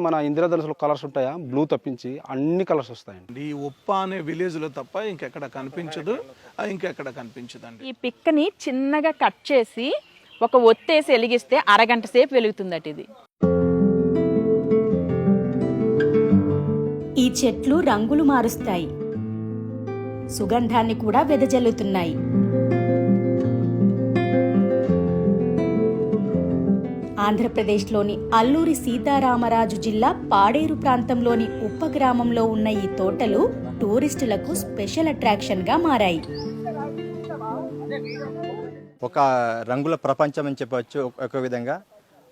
మన ఇంద్రధనుసులో కలర్స్ ఉంటాయా? బ్లూ తప్పించి అన్ని కలర్స్ వస్తాయండి. ఈ ఉప్ప అనే విలేజ్లో తప్ప ఇంకెక్కడ కనిపించదు. ఇంకెక్కడ కనిపించదండి. ఈ పిక్కని చిన్నగా కట్ చేసి ఒక ఒత్తేసి వెలిగిస్తే అరగంట సేపు వెలుగుతుందట ఇది. ఈ చెట్లు రంగులు మారుస్తాయి. సుగంధాన్ని కూడా వెదజల్లుతున్నాయి. ఆంధ్రప్రదేశ్లోని అల్లూరి సీతారామరాజు జిల్లా పాడేరు ప్రాంతంలోని ఉప్ప గ్రామంలో ఉన్న ఈ తోటలు టూరిస్టులకు స్పెషల్ అట్రాక్షన్గా మారాయి. ఒక రంగుల ప్రపంచం అని చెప్పవచ్చు ఒక- విధంగా.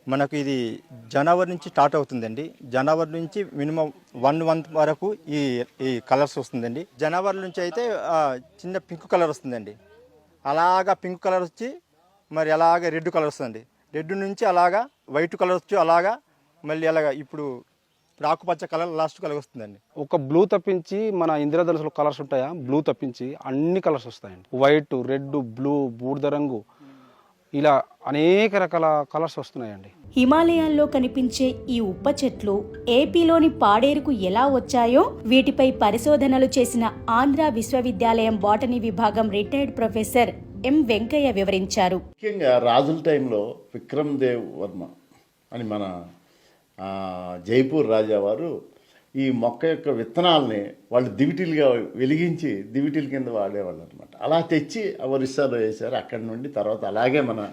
మనకు ఇది జనవరి నుంచి స్టార్ట్ అవుతుందండి. జనవరి నుంచి మినిమం వన్ మంత్ వరకు ఈ ఈ కలర్స్ వస్తుందండి. జనవరి నుంచి అయితే చిన్న పింక్ కలర్ వస్తుందండి. అలాగా పింక్ కలర్ వచ్చి మరి అలాగే రెడ్ కలర్ వస్తుందండి. రెడ్ నుంచి అలాగా వైట్ కలర్ వచ్చి అలాగా మళ్ళీ అలాగా ఇప్పుడు ఆకుపచ్చ కలర్ లాస్ట్ కలర్ వస్తుందండి. ఒక బ్లూ తప్పించి మన ఇంద్రధనుసులో కలర్స్ ఉంటాయా? బ్లూ తప్పించి అన్ని కలర్స్ వస్తాయండి. వైట్ రెడ్ బ్లూ బూడిద రంగు. ఇలా అనేక రకాల కలర్స్ వస్తున్నాయండి. హిమాలయాల్లో కనిపించే ఈ ఉప్ప చెట్లు ఏపీలోని పాడేరుకు ఎలా వచ్చాయో వీటిపై పరిశోధనలు చేసిన ఆంధ్ర విశ్వవిద్యాలయం బాటనీ విభాగం రిటైర్డ్ ప్రొఫెసర్ ఎం వెంకయ్య వివరించారు. ముఖ్యంగా రాజుల టైంలో విక్రమ్ దేవ్ వర్మ అని మన జైపూర్ రాజా వారు ఈ మొక్క యొక్క విత్తనాలని వాళ్ళు దివిటీలుగా వెలిగించి దివిటీల కింద వాడేవాళ్ళు అనమాట అలా తెచ్చి ఒరిస్సాలో వేశారు. అక్కడి నుండి తర్వాత అలాగే మన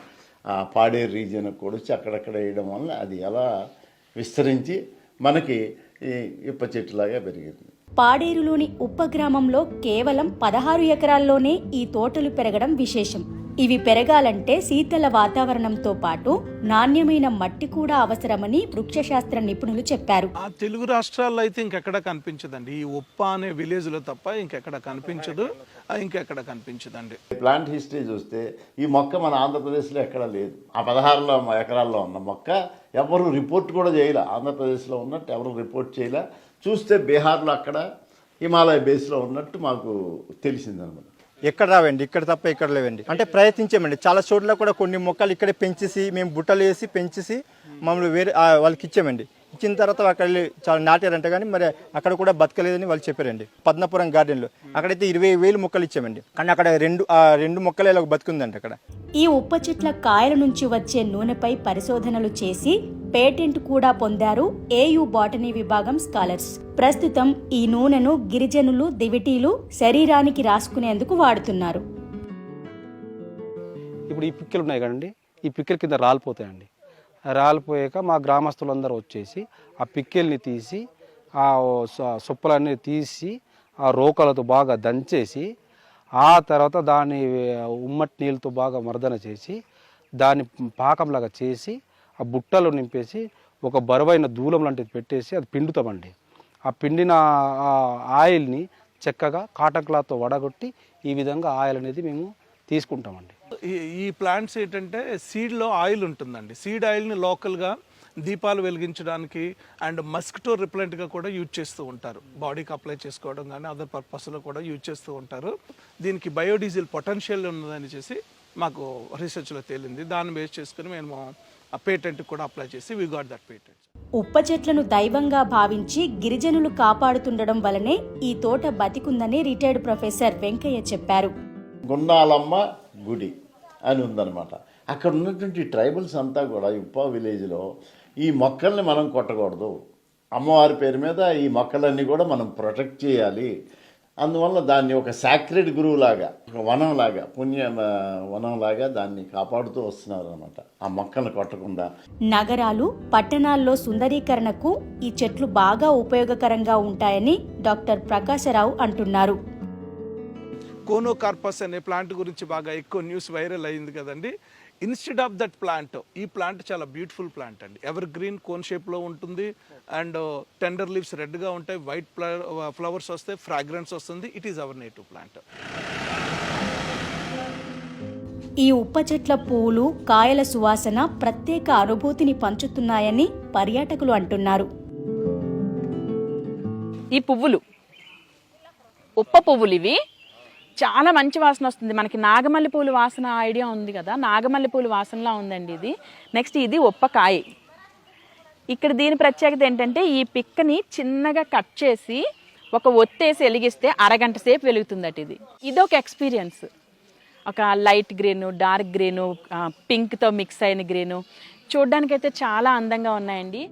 పాడేరు రీజియన్ కూడా వచ్చి అక్కడక్కడ వేయడం వల్ల అది ఎలా విస్తరించి మనకి ఈ ఇప్ప చెట్టులాగా పెరిగింది. పాడేరులోని ఉప్ప గ్రామంలో కేవలం పదహారు ఎకరాల్లోనే ఈ తోటలు పెరగడం విశేషం. ఇవి పెరగాలంటే శీతల వాతావరణంతో పాటు నాణ్యమైన మట్టి కూడా అవసరమని వృక్షశాస్త్ర నిపుణులు చెప్పారు. ఆ తెలుగు రాష్ట్రాల్లో అయితే ఇంకెక్కడ కనిపించదండి. ఈ ఉప్ప అనే విలేజ్లో తప్ప ఇంకెక్కడ కనిపించదు. ఇంకెక్కడ కనిపించదండి. ప్లాంట్ హిస్టరీ చూస్తే ఈ మొక్క మన ఆంధ్రప్రదేశ్లో ఎక్కడా లేదు. ఆ పదహారులో ఎకరాల్లో ఉన్న మొక్క ఎవరు రిపోర్ట్ కూడా చేయలే. ఆంధ్రప్రదేశ్లో ఉన్నట్టు ఎవరు రిపోర్ట్ చేయలే. చూస్తే బీహార్లో అక్కడ హిమాలయ బేస్లో ఉన్నట్టు మాకు తెలిసిందనమాట. ఎక్కడ రావండి ఇక్కడ తప్ప ఇక్కడ లేవండి. అంటే ప్రయత్నించామండి. చాలా చోట్ల కూడా కొన్ని మొక్కలు ఇక్కడే పెంచేసి మేము బుట్టలు వేసి పెంచేసి మమ్మల్ని వేరే వాళ్ళకి ఇచ్చామండి. ఇచ్చిన తర్వాత అక్కడ వెళ్ళి చాలా నాటారంట కానీ మరి అక్కడ కూడా బతకలేదని వాళ్ళు చెప్పారండి. పద్మపురం గార్డెన్లో. అక్కడైతే ఇరవై వేలు మొక్కలు ఇచ్చామండి. కానీ అక్కడ రెండు ఆ రెండు మొక్కలే ఇలా బతుకుందండి అక్కడ. ఈ ఉప్ప చెట్ల కాయల నుంచి వచ్చే నూనెపై పరిశోధనలు చేసి పేటెంట్ కూడా పొందారు ఏయు బాటనీ విభాగం స్కాలర్స్. ప్రస్తుతం ఈ నూనెను గిరిజనులు దివిటీలు శరీరానికి రాసుకునేందుకు వాడుతున్నారు. ఇప్పుడు ఈ పిక్కలు ఉన్నాయి కదండి. ఈ పిక్కల కింద రాలిపోతాయండి. రాలిపోయాక మా గ్రామస్తులందరూ వచ్చేసి ఆ పిక్కెల్ని తీసి ఆ సుప్పలన్నీ సొప్పలన్నీ తీసి ఆ రోకలతో బాగా దంచేసి ఆ తర్వాత దాన్ని ఉమ్మటి నీళ్ళతో బాగా మర్దన చేసి దాన్ని పాకంలాగా చేసి ఆ బుట్టలో నింపేసి ఒక బరువైన దూలం లాంటిది పెట్టేసి అది పిండుతామండి. ఆ పిండిన ఆయిల్ని చక్కగా కాటన్ క్లాత్తో వడగొట్టి ఈ విధంగా ఆయిల్ అనేది మేము తీసుకుంటామండి. ఈ ఈ ప్లాంట్స్ ఏంటంటే సీడ్లో ఆయిల్ ఉంటుందండి. సీడ్ ఆయిల్ని లోకల్గా దీపాలు వెలిగించడానికి అండ్ మస్కిటో రిప్లెంట్గా కూడా యూజ్ చేస్తూ ఉంటారు. బాడీకి అప్లై చేసుకోవడం కానీ అదర్ పర్పస్లో కూడా యూజ్ చేస్తూ ఉంటారు. దీనికి బయోడీజిల్ పొటెన్షియల్ ఉన్నదని చేసి మాకు రీసెర్చ్లో తేలింది. దాన్ని బేస్ చేసుకుని మేము ఆ పేటెంట్ కూడా అప్లై చేసి వి గాట్ దట్ పేటెంట్ ఉప్ప చెట్లను దైవంగా భావించి గిరిజనులు కాపాడుతుండడం వలనే ఈ తోట బతికుందని రిటైర్డ్ ప్రొఫెసర్ వెంకయ్య చెప్పారు. గుండాలమ్మ గుడి. అని ఉందన్నమాట. అక్కడ ఉన్నటువంటి ట్రైబల్స్ అంతా కూడా ఉప్పా విలేజ్లో ఈ మొక్కల్ని మనం కొట్టకూడదు. అమ్మవారి పేరు మీద ఈ మొక్కలన్నీ కూడా మనం ప్రొటెక్ట్ చేయాలి. అందువల్ల దాన్ని ఒక సాక్రెడ్ గురువులాగా ఒక వనంలాగా పుణ్య వనంలాగా దాన్ని కాపాడుతూ వస్తున్నారు అనమాట ఆ మొక్కలు కొట్టకుండా. నగరాలు పట్టణాల్లో సుందరీకరణకు ఈ చెట్లు బాగా ఉపయోగకరంగా ఉంటాయని డాక్టర్ ప్రకాశరావు అంటున్నారు. కోనోకార్పస్ అనే ప్లాంట్ గురించి బాగా ఎక్కువ న్యూస్ వైరల్ అయింది కదండి. ఇన్స్టెడ్ ఆఫ్ దట్ ప్లాంట్ ఈ ప్లాంట్ చాలా బ్యూటిఫుల్ ప్లాంట్ అండి. ఎవర్ గ్రీన్ కోన్ షేప్లో ఉంటుంది. అండ్ టెండర్ లీవ్స్ రెడ్గా ఉంటాయి. వైట్ ఫ్లవర్స్ వస్తాయి. ఫ్రాగ్రెన్స్ వస్తుంది. It is our native plant ఈ ఉప్ప చెట్ల పూలు కాయల సువాసన ప్రత్యేక అనుభూతిని పంచుతున్నాయని పర్యాటకులు అంటున్నారు. ఈ పువ్వులు ఉప్ప పువ్వులు ఇవి చాలా మంచి వాసన వస్తుంది. మనకి నాగమల్లి పూలు వాసన ఐడియా ఉంది కదా? నాగమల్లి పూలు వాసనలా ఉందండి ఇది. నెక్స్ట్ ఇది ఉప్పకాయ. ఇక్కడ దీని ప్రత్యేకత ఏంటంటే ఈ పిక్కని చిన్నగా కట్ చేసి ఒక ఒత్తేసి వెలిగిస్తే అరగంట సేపు వెలుగుతుందట ఇది. ఇదొక ఎక్స్పీరియన్స్. ఒక లైట్ గ్రీను డార్క్ గ్రీను పింక్తో మిక్స్ అయిన గ్రీను. చూడ్డానికైతే చాలా అందంగా ఉన్నాయండి.